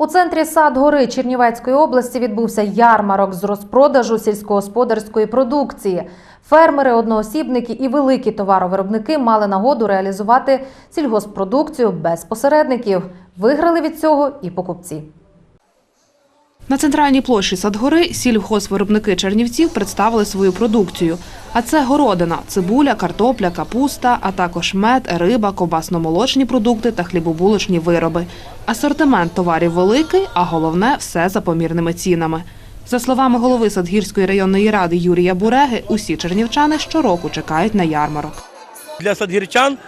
У центрі сад гори Чернівецької області відбувся ярмарок з розпродажу сільськогосподарської продукції. Фермери, одноосібники і великі товаровиробники мали нагоду реалізувати сільгоспродукцію без посередників. Виграли від цього і покупці. На центральній площі Садгори сільгоспвиробники Чернівців представили свою продукцію. А це городина, цибуля, картопля, капуста, а також мед, риба, ковбасно-молочні продукти та хлібобулочні вироби. Асортимент товарів великий, а головне все за помірними цінами. За словами голови Садгірської районної ради Юрія Буреги, усі чернівчани щороку чекають на ярмарок. Для садгірчан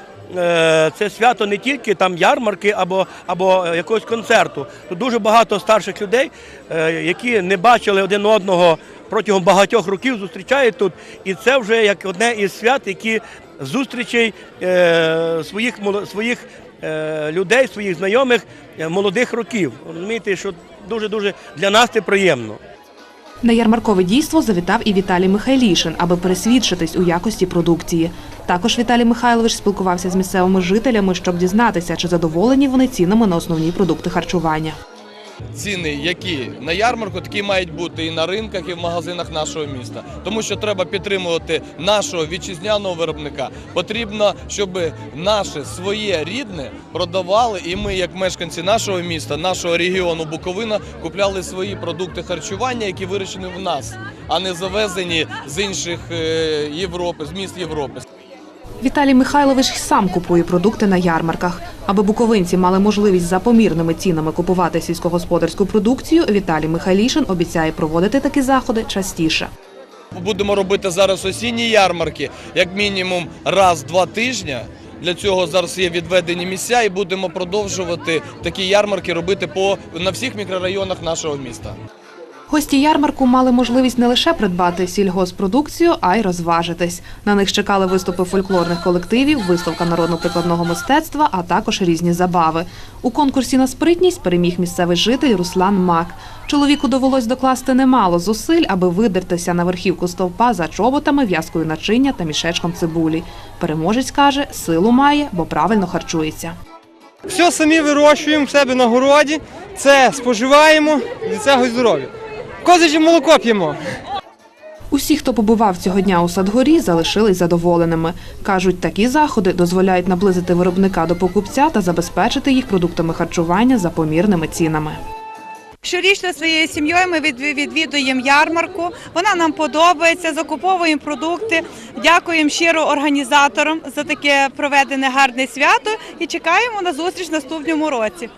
це свято не тільки там ярмарки або, або якогось концерту. Тут дуже багато старших людей, е, які не бачили один одного протягом багатьох років, зустрічають тут. І це вже як одне із свят, які зустрічей е, своїх, своїх е, людей, своїх знайомих е, молодих років. Розумієте, що дуже-дуже для нас це приємно. На ярмаркове дійство завітав і Віталій Михайлішин, аби пересвідчитись у якості продукції. Також Віталій Михайлович спілкувався з місцевими жителями, щоб дізнатися, чи задоволені вони цінами на основні продукти харчування. Ціни, які на ярмарку, такі мають бути і на ринках, і в магазинах нашого міста. Тому що треба підтримувати нашого вітчизняного виробника. Потрібно, щоб наше своє рідне продавали, і ми, як мешканці нашого міста, нашого регіону Буковина, купляли свої продукти харчування, які вирощені в нас, а не завезені з інших е, Європи, з міст Європи. Віталій Михайлович сам купує продукти на ярмарках. Аби буковинці мали можливість за помірними цінами купувати сільськогосподарську продукцію, Віталій Михайлішин обіцяє проводити такі заходи частіше. Будемо робити зараз осінні ярмарки, як мінімум раз-два тижні. Для цього зараз є відведені місця, і будемо продовжувати такі ярмарки робити по на всіх мікрорайонах нашого міста. Гості ярмарку мали можливість не лише придбати сільгоспродукцію, а й розважитись. На них чекали виступи фольклорних колективів, виставка народно-прикладного мистецтва, а також різні забави. У конкурсі на спритність переміг місцевий житель Руслан Мак. Чоловіку довелось докласти немало зусиль, аби видертися на верхівку стовпа за чоботами, в'язкою начиння та мішечком цибулі. Переможець каже, силу має, бо правильно харчується. Все самі вирощуємо в себе на городі, це споживаємо від цього здоров'я. Козяче молоко п'ємо. Усі, хто побував цього дня у Садгорі, залишились задоволеними. Кажуть, такі заходи дозволяють наблизити виробника до покупця та забезпечити їх продуктами харчування за помірними цінами. Щорічно своєю сім'єю ми від- відвідуємо ярмарку. Вона нам подобається, закуповуємо продукти. Дякуємо щиро організаторам за таке проведене гарне свято і чекаємо на зустріч в наступному році.